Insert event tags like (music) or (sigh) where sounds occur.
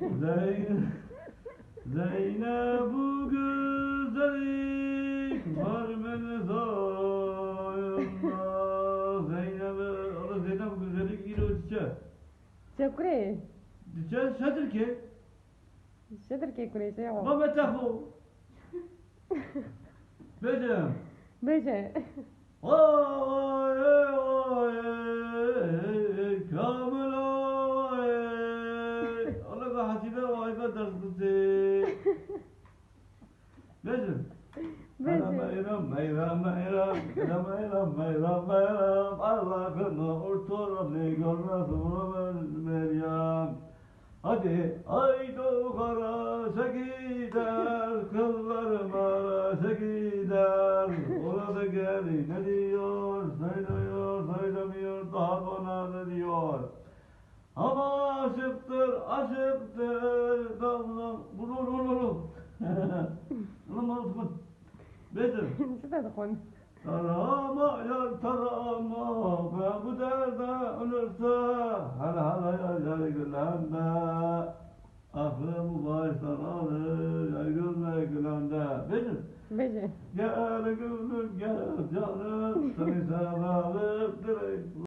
Zeyn Zeynep bu güzellik var mezarında. Zeynep, o Zeynep bu güzellik yine ötüce. Çekure. Dice ki. Şedir ki kureyse ya. Ma metafu. (laughs) Bece. Bece. Vay. ve hatibe ve aybe derdi. (laughs) Necim? Meyram meyram meyram meyram meyram meyram meyram Allah'ını ortalarını görmez onu Meryem. Hadi haydi kara gider kıllarım arası gider Orada geri ne diyor söylüyor söylemiyor aşıktır, aşıktır. Dallam, bulur, bulur. Ulan bana tutun. Bedir. Size de konu. Tarama yar tarama ve bu derde ölürse her hala yar yar gülende aklım baş sararı yar gülme gülende Bedir. Bedir. Gel gülüm gel canım seni severim direkt.